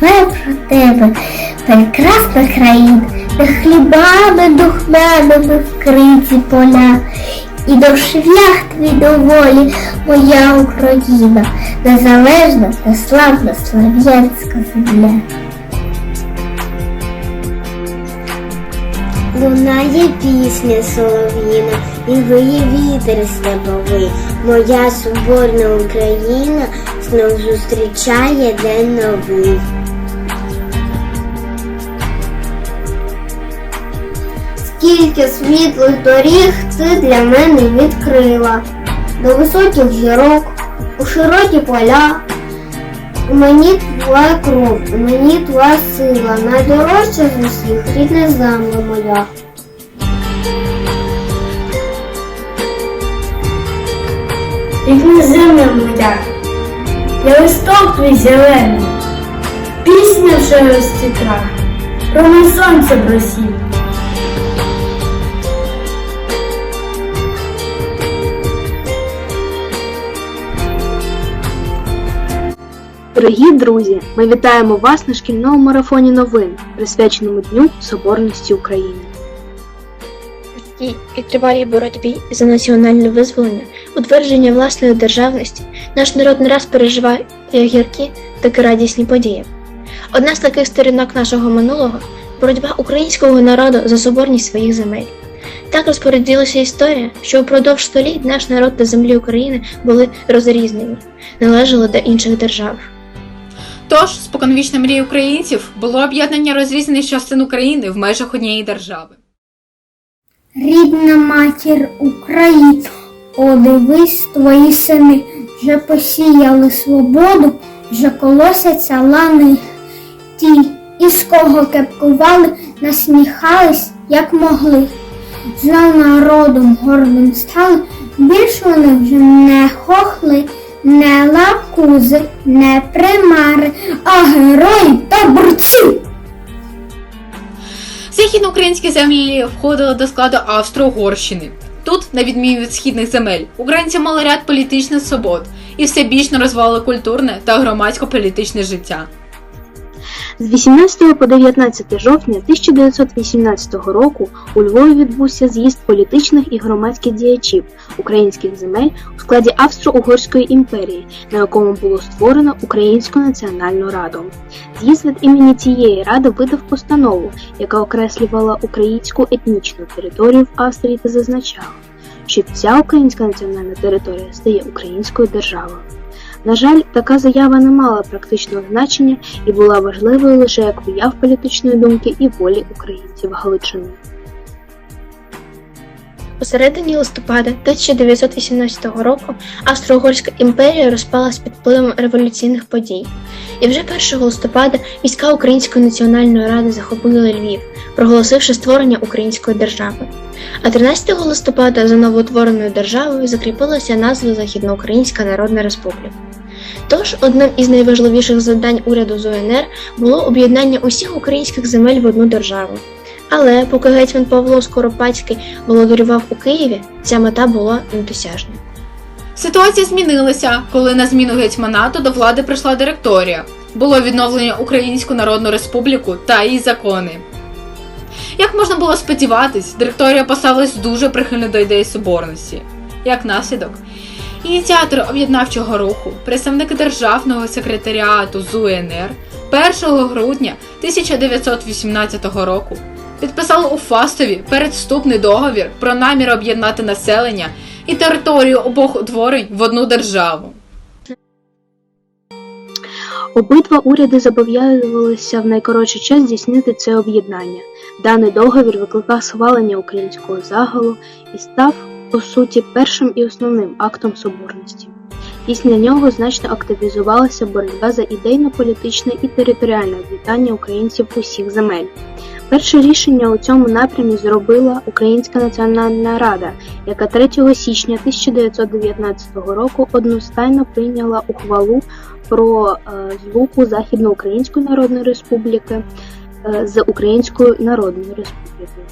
співає про тебе, прекрасна країна, де хлібами духмяними вкриті поля. І до шлях твій доволі моя Україна, незалежна та славна слав'янська земля. Лунає пісня солов'їна, і виє вітер степовий. Моя соборна Україна знов зустрічає день новий. Скільки світлих доріг ти для мене відкрила, до високих зірок, у широкі поля. У мені твоя кров, у мені твоя сила, найдорожча з усіх рідна земля моя. Рідна земля моя, я листок твій зелений, пісня вже розцвітла, промий сонце просів. Дорогі друзі, ми вітаємо вас на шкільному марафоні новин, присвяченому Дню Соборності України. У цій відтривалій боротьбі за національне визволення, утвердження власної державності, наш народ не раз переживає як гіркі, так і радісні події. Одна з таких сторінок нашого минулого боротьба українського народу за соборність своїх земель. Так розпорядилася історія, що впродовж століть наш народ та землі України були розрізнені, належали до інших держав. Тож, споконвічна мрія українців було об'єднання розрізнених частин України в межах однієї держави. Рідна матір Україна, о, дивись, твої сини вже посіяли свободу, вже колосяться лани. Ті, із кого кепкували, насміхались, як могли. За народом гордим стали, більш вони вже не хохли, не лакузи, не примари, а герої та борці. Західноукраїнські землі входили до складу Австро-Угорщини. Тут, на відміну від східних земель, українці мали ряд політичних свобод і все більш розвивали культурне та громадсько-політичне життя. З 18 по 19 жовтня 1918 року у Львові відбувся з'їзд політичних і громадських діячів українських земель у складі Австро-Угорської імперії, на якому було створено Українську національну раду. З'їзд від імені цієї ради видав постанову, яка окреслювала українську етнічну територію в Австрії та зазначала, що ця українська національна територія стає українською державою. На жаль, така заява не мала практичного значення і була важливою лише як вияв політичної думки і волі українців Галичини. У середині листопада 1918 року Австро-Угорська імперія розпалась під впливом революційних подій. І вже 1 листопада війська Української національної ради захопили Львів, проголосивши створення української держави. А 13 листопада за новоутвореною державою закріпилася назва Західноукраїнська Народна Республіка. Тож одним із найважливіших завдань уряду з УНР було об'єднання усіх українських земель в одну державу. Але поки гетьман Павло Скоропадський володарював у Києві, ця мета була недосяжна. Ситуація змінилася, коли на зміну гетьманату до влади прийшла директорія. Було відновлення Українську Народну Республіку та її закони. Як можна було сподіватись, директорія поставилась дуже прихильно до ідеї соборності. Як наслідок, ініціатори об'єднавчого руху, представники державного секретаріату з УНР 1 грудня 1918 року підписали у Фастові передвступний договір про намір об'єднати населення і територію обох утворень в одну державу. Обидва уряди зобов'язувалися в найкоротший час здійснити це об'єднання. Даний договір викликав схвалення українського загалу і став, по суті, першим і основним актом соборності. Після нього значно активізувалася боротьба за ідейно-політичне і територіальне об'єднання українців усіх земель. Перше рішення у цьому напрямі зробила Українська національна рада, яка 3 січня 1919 року одностайно прийняла ухвалу про е, злуку Західноукраїнської Народної Республіки е, з Українською Народною Республікою.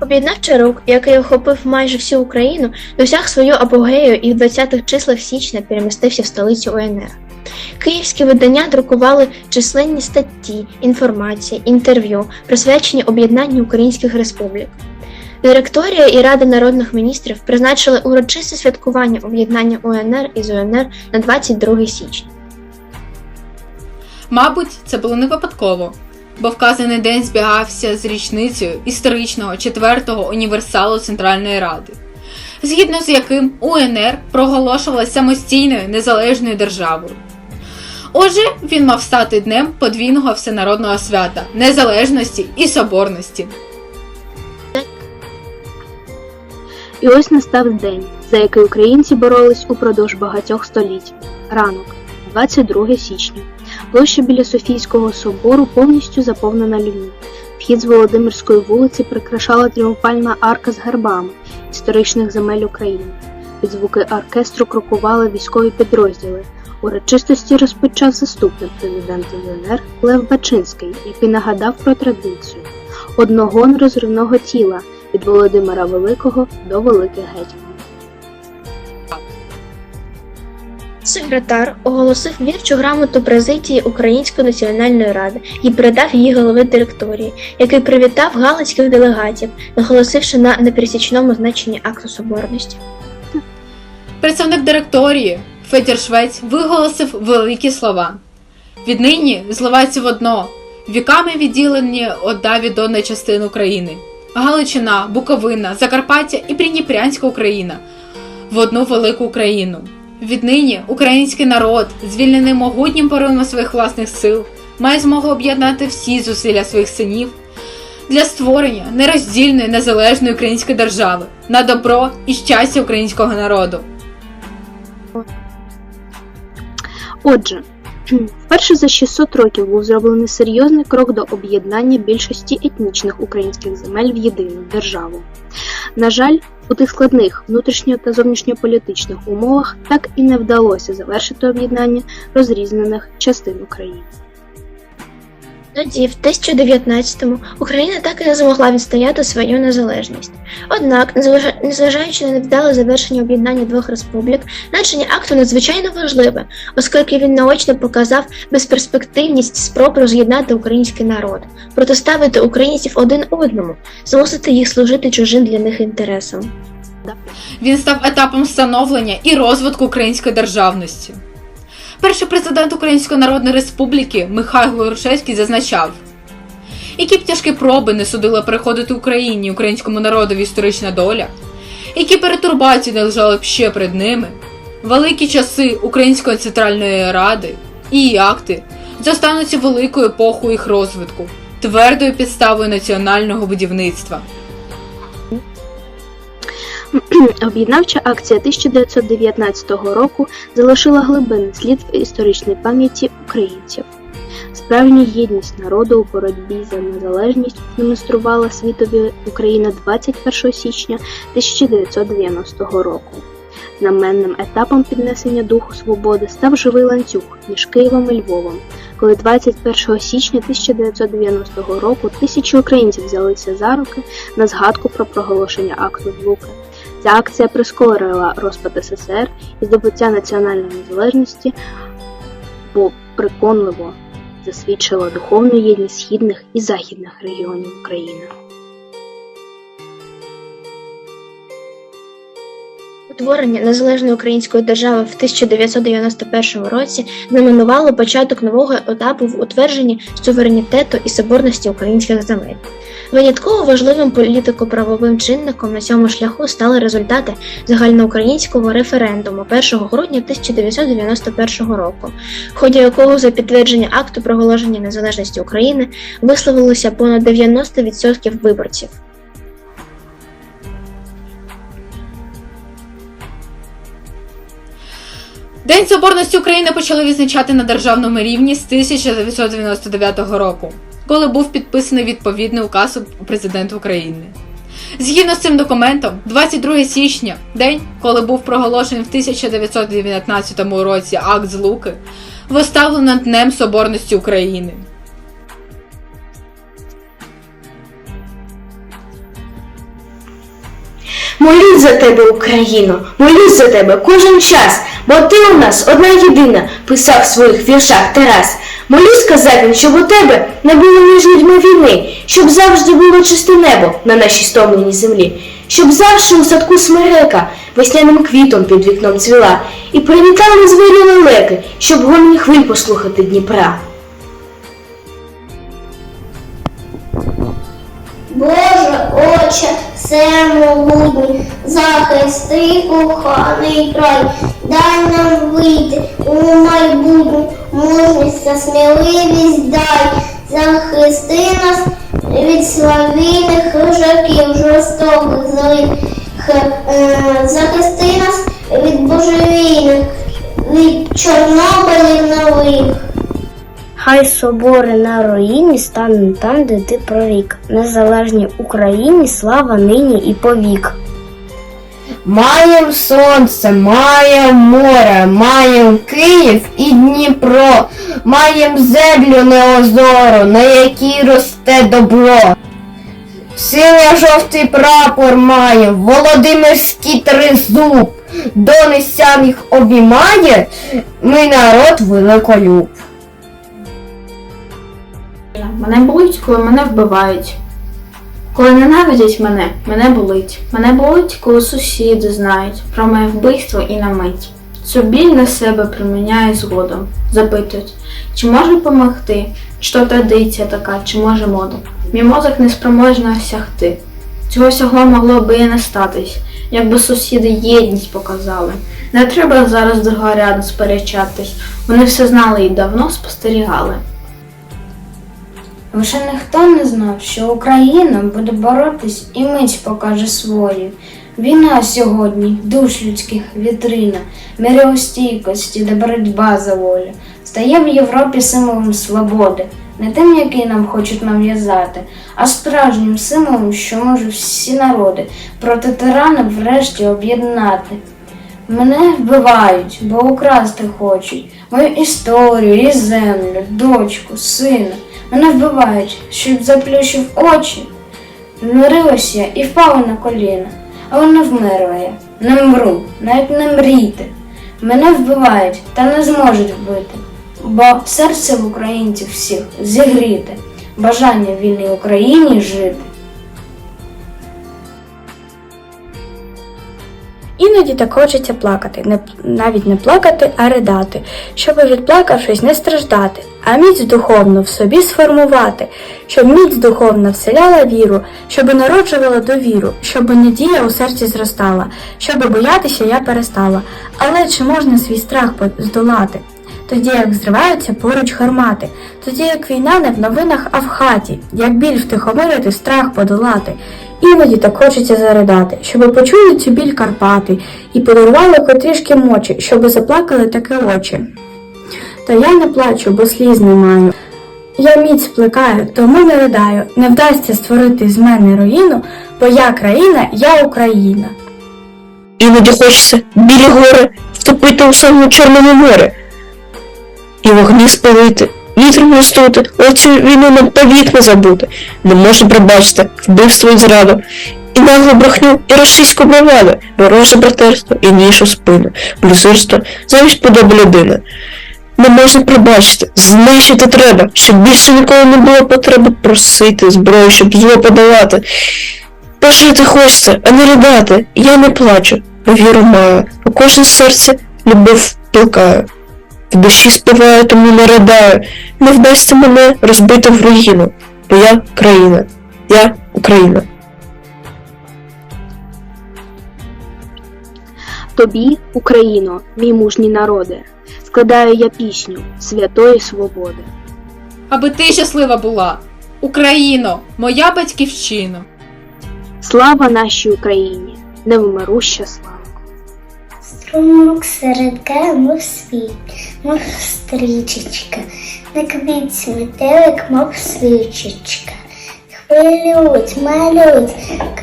Об'єднавчий рух, який охопив майже всю Україну, досяг свою апогею і в 20-х числах січня перемістився в столицю УНР. Київські видання друкували численні статті, інформації, інтерв'ю, присвячені об'єднанню українських республік. Директорія і Рада народних міністрів призначили урочисте святкування об'єднання УНР із УНР на 22 січня. Мабуть, це було не випадково, бо вказаний день збігався з річницею історичного четвертого універсалу Центральної Ради, згідно з яким УНР проголошувалася самостійною незалежною державою. Отже, він мав стати днем подвійного всенародного свята незалежності і соборності. І ось настав день, за який українці боролись упродовж багатьох століть. Ранок, 22 січня. Площа біля Софійського собору повністю заповнена людьми. Вхід з Володимирської вулиці прикрашала тріумфальна арка з гербами історичних земель України. Під звуки оркестру крокували військові підрозділи. Урочистості розпочав заступник президента ЮНР Лев Бачинський, який нагадав про традицію одного розривного тіла від Володимира Великого до Великих Гетьманів. Секретар оголосив вірчу грамоту президії Української національної ради і передав її голови директорії, який привітав галицьких делегатів, наголосивши на непересічному значенні акту соборності. Представник директорії Федір Швець виголосив великі слова. Віднині зливаються в одно, віками відділені одна від одної частини України. Галичина, Буковина, Закарпаття і Придніпрянська Україна в одну велику Україну. Віднині український народ, звільнений могутнім поривом своїх власних сил, має змогу об'єднати всі зусилля своїх синів для створення нероздільної незалежної української держави на добро і щастя українського народу. Отже, вперше за 600 років був зроблений серйозний крок до об'єднання більшості етнічних українських земель в єдину державу. На жаль, у тих складних внутрішньо та зовнішньополітичних умовах так і не вдалося завершити об'єднання розрізнених частин України. Тоді, в 1019-му, Україна так і не змогла відстояти свою незалежність. Однак, незважаючи на невдале завершення об'єднання двох республік, значення акту надзвичайно важливе, оскільки він наочно показав безперспективність спроб роз'єднати український народ, протиставити українців один одному, змусити їх служити чужим для них інтересам. Він став етапом становлення і розвитку української державності. Перший президент Української Народної Республіки Михайло Грушевський зазначав, які б тяжкі проби не судила переходити Україні українському народові історична доля, які перетурбації не лежали б ще перед ними, великі часи Української Центральної Ради і її акти зостануться великою епохою їх розвитку, твердою підставою національного будівництва. Об'єднавча акція 1919 року залишила глибинний слід в історичній пам'яті українців. Справжня єдність народу у боротьбі за незалежність демонструвала світові Україна 21 січня 1990 року. Знаменним етапом піднесення духу свободи став живий ланцюг між Києвом і Львовом, коли 21 січня 1990 року тисячі українців взялися за руки на згадку про проголошення акту Злуки. Ця акція прискорила розпад СССР і здобуття національної незалежності, бо переконливо засвідчила духовну єдність східних і західних регіонів України. Утворення незалежної української держави в 1991 році знаменувало початок нового етапу в утвердженні суверенітету і соборності українських земель. Винятково важливим політико-правовим чинником на цьому шляху стали результати загальноукраїнського референдуму 1 грудня 1991 року, в ході якого за підтвердження акту проголошення незалежності України висловилося понад 90% виборців. День Соборності України почали відзначати на державному рівні з 1999 року, коли був підписаний відповідний указ президента України. Згідно з цим документом, 22 січня, день, коли був проголошений в 1919 році акт Злуки, виставлено Днем Соборності України. Молюсь за тебе, Україно, молюсь за тебе кожен час, бо ти у нас одна єдина, писав в своїх віршах Тарас. Молюсь, казав він, щоб у тебе не було між людьми війни, щоб завжди було чисте небо на нашій стомленій землі, щоб завжди у садку смерека весняним квітом під вікном цвіла, і привітали звірі лелеки, щоб гомні хвиль послухати Дніпра. Боже, Отче, всемогутній, захисти коханий край, дай нам вийти у майбутнє, мужність та сміливість дай, захисти нас від славійних хижаків, жорстоких злих, Е, захисти нас від божевільних, від чорнобилів нових. Хай собори на руїні стануть там, де ти прорік. Незалежній Україні слава нині і повік. Маєм сонце, маєм море, маєм Київ і Дніпро, маєм землю неозору, на якій росте добро. Синя жовтий прапор має, Володимирський тризуб, дони сям їх обіймає, ми народ великолюб. Мене болить, коли мене вбивають. Коли ненавидять мене, мене болить. Мене болить, коли сусіди знають про моє вбивство і на мить. Цю біль на себе приміняє згодом. Запитують, чи може допомогти, чи то традиція така, чи може мода. Мій мозок неспроможно осягти. Цього всього могло би і не статись, якби сусіди єдність показали. Не треба зараз другорядно сперечатись. Вони все знали і давно спостерігали. Лише ніхто не знав, що Україна буде боротись і мить покаже свою. Війна сьогодні, душ людських вітрина, миростійкості, де боротьба за волю, стає в Європі символом свободи, не тим, який нам хочуть нав'язати, а справжнім символом, що може всі народи проти тирана врешті об'єднати. Мене вбивають, бо украсти хочуть мою історію і землю, дочку, сина. Мене вбивають, щоб заплющив очі. вмирилася і впала на коліна, але не вмерла я, не мру, навіть не мрійте. Мене вбивають та не зможуть вбити, бо серце в українців всіх зігріте, бажання вільній Україні жити. Іноді так хочеться плакати, не, навіть не плакати, а ридати, щоб відплакавшись не страждати, а міць духовну в собі сформувати, щоб міць духовна вселяла віру, щоб народжувала довіру, щоб надія у серці зростала, щоб боятися я перестала. Але чи можна свій страх здолати? Тоді як зриваються поруч гармати, тоді як війна не в новинах, а в хаті, як біль втихомирити, страх подолати. Іноді так хочеться заридати, щоб почули цю біль Карпати і подарували котрішки мочі, щоб заплакали таки очі. Та я не плачу, бо сліз не маю. Я міць плекаю, тому не ридаю, не вдасться створити з мене руїну, бо я країна, я Україна. Іноді хочеться білі гори втопити у самому Чорному море. І вогні спалити, вітром густути, але цю війну нам повік не забути. Не можна пробачити вбивство і зраду, і наглу брехню, і російську браваду, вороже братерство і ніж у спину, блюзирство, замість подоби людини. Не можна пробачити, знищити треба, щоб більше ніколи не було потреби просити зброю, щоб зло подолати. Пожити хочеться, а не ридати. Я не плачу, віру маю. У кожне серце любов пілкаю. В душі співаю, тому не ридаю. Не вдасться мене розбити в руїну. Бо я країна. Я Україна. Тобі, Україно, мій мужній народе, складаю я пісню святої свободи. Аби ти щаслива була. Україно, моя батьківщина. Слава нашій Україні, невмируща слава. Струмок серед мов світ, мов стрічечка, на квітці метелик, мов свічечка. Хвилюють, малюють,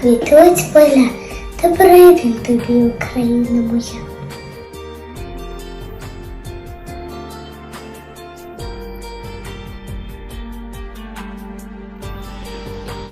квітуть поля, добрий день тобі, Україна моя.